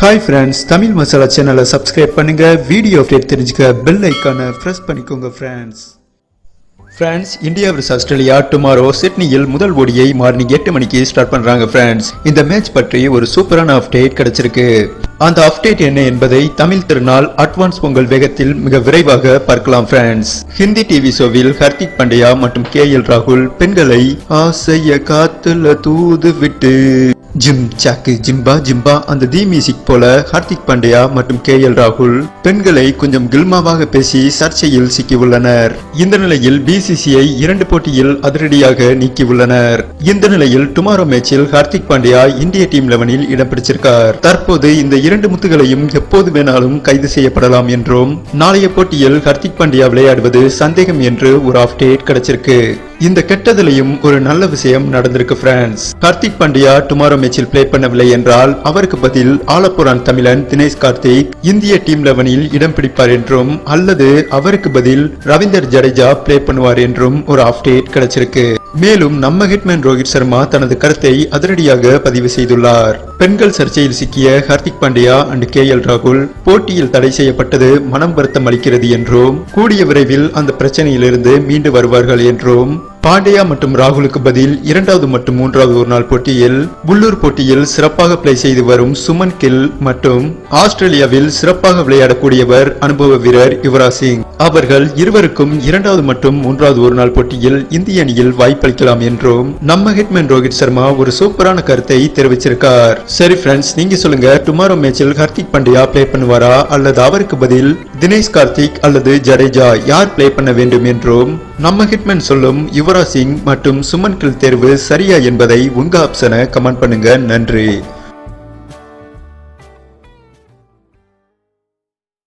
Hi friends Tamil masala சேனலை subscribe பண்ணுங்க. Video update தெரிஞ்சுக்க பெல் ஐக்கானை ப்ரெஸ் பண்ணிக்கோங்க friends friends India versus Australia tomorrow சிட்னியில் முதல் ஓடியை மார்னிங் எட்டு மணிக்கு ஸ்டார்ட் பண்றாங்க ஃப்ரெண்ட்ஸ் இந்த மேட்ச் பற்றி ஒரு சூப்பரான அப்டேட் கிடைச்சிருக்கு. அந்த அப்டேட் என்ன என்பதை தமிழ் திருநாள் அட்வான்ஸ் பொங்கல் வேகத்தில் மிக விரைவாக பார்க்கலாம் ஃப்ரெண்ட்ஸ் ஹிந்தி டிவி ஷோவில் ஹர்திக் பாண்டியா மற்றும் கே எல் ராகுல் பெண்களை ஆசைய காத்துல தூது விட்டு ஜிம் சாக்கு ஜிம்பா ஜிம்பா அந்த தி மியூசிக் போல ஹார்திக் பாண்டியா மற்றும் கே எல் ராகுல் பெண்களை கொஞ்சம் கில்மாவாக பேசி சர்ச்சையில் சிக்கியுள்ளனர். இந்த நிலையில் பிசிசிஐ இரண்டு போட்டியில் அதிரடியாக நீக்கியுள்ளனர். இந்த நிலையில் டுமாரோ மேட்சில் ஹார்திக் பாண்டியா இந்திய டீம் லெவனில் இடம் பிடிச்சிருக்கார். தற்போது இந்த இரண்டு முத்துகளையும் எப்போது வேணாலும் கைது செய்யப்படலாம் என்றும் நாளைய போட்டியில் ஹார்திக் பாண்டியா விளையாடுவது சந்தேகம் என்று ஒரு அப்டேட் கிடைச்சிருக்கு. இந்த கெட்டதிலையும் ஒரு நல்ல விஷயம் நடந்திருக்கு பிரான்ஸ் கார்த்திக் பாண்டியா டுமாரோ மேட்சில் பிளே பண்ணவில்லை என்றால் அவருக்கு பதில் ஆலப்புரான் தமிழன் தினேஷ் கார்த்திக். இந்திய டீம் லெவனில் இடம் பிடிப்பார் என்றும் அல்லது அவருக்கு பதில் ரவீந்தர் ஜடேஜா பிளே பண்ணுவார் என்றும் ஒரு அப்டேட் கிடைச்சிருக்கு. மேலும் நம்ம ஹிட்மேன் ரோஹித் சர்மா தனது கருத்தை அதிரடியாக பதிவு செய்துள்ளார். பெண்கள் சர்ச்சையில் சிக்கிய Hardik Pandya and K L ராகுல் போட்டியில் தடை செய்யப்பட்டது மனம் வருத்தம் அளிக்கிறது என்றும் கூடிய விரைவில் அந்த பிரச்சனையிலிருந்து மீண்டு வருவார்கள் என்றும் பாண்டியா மற்றும் ராகுலுக்கு பதில் இரண்டாவது மற்றும் மூன்றாவது ஒரு நாள் போட்டியில் உள்ளூர் போட்டியில் சிறப்பாக பிளே செய்து வரும் சுமன் கில் மற்றும் ஆஸ்திரேலியாவில் சிறப்பாக விளையாடக்கூடியவர் அனுபவ வீரர் யுவராஜ் சிங். அவர்கள் இருவருக்கும் இரண்டாவது மற்றும் மூன்றாவது ஒரு நாள் போட்டியில் இந்திய அணியில் வாய்ப்பளிக்கலாம் என்றும் நம்ம ஹிட்மேன் ரோஹித் சர்மா ஒரு சூப்பரான கருத்தை தெரிவிச்சிருக்கார். சரி ஃப்ரெண்ட்ஸ் நீங்க சொல்லுங்க டுமாரோ மேட்சில் ஹர்திக் பாண்டியா பிளே பண்ணுவாரா அல்லது அவருக்கு பதில் தினேஷ் கார்த்திக் அல்லது ஜடேஜா யார் பிளே பண்ண வேண்டும் என்றும் நம்ம ஹிட்மேன் சொல்லும் யுவராஜ் சிங் மற்றும் சுமன் கில் தேர்வு சரியா என்பதை உங்க ஆப்ஷனை கமெண்ட் பண்ணுங்க. நன்றி.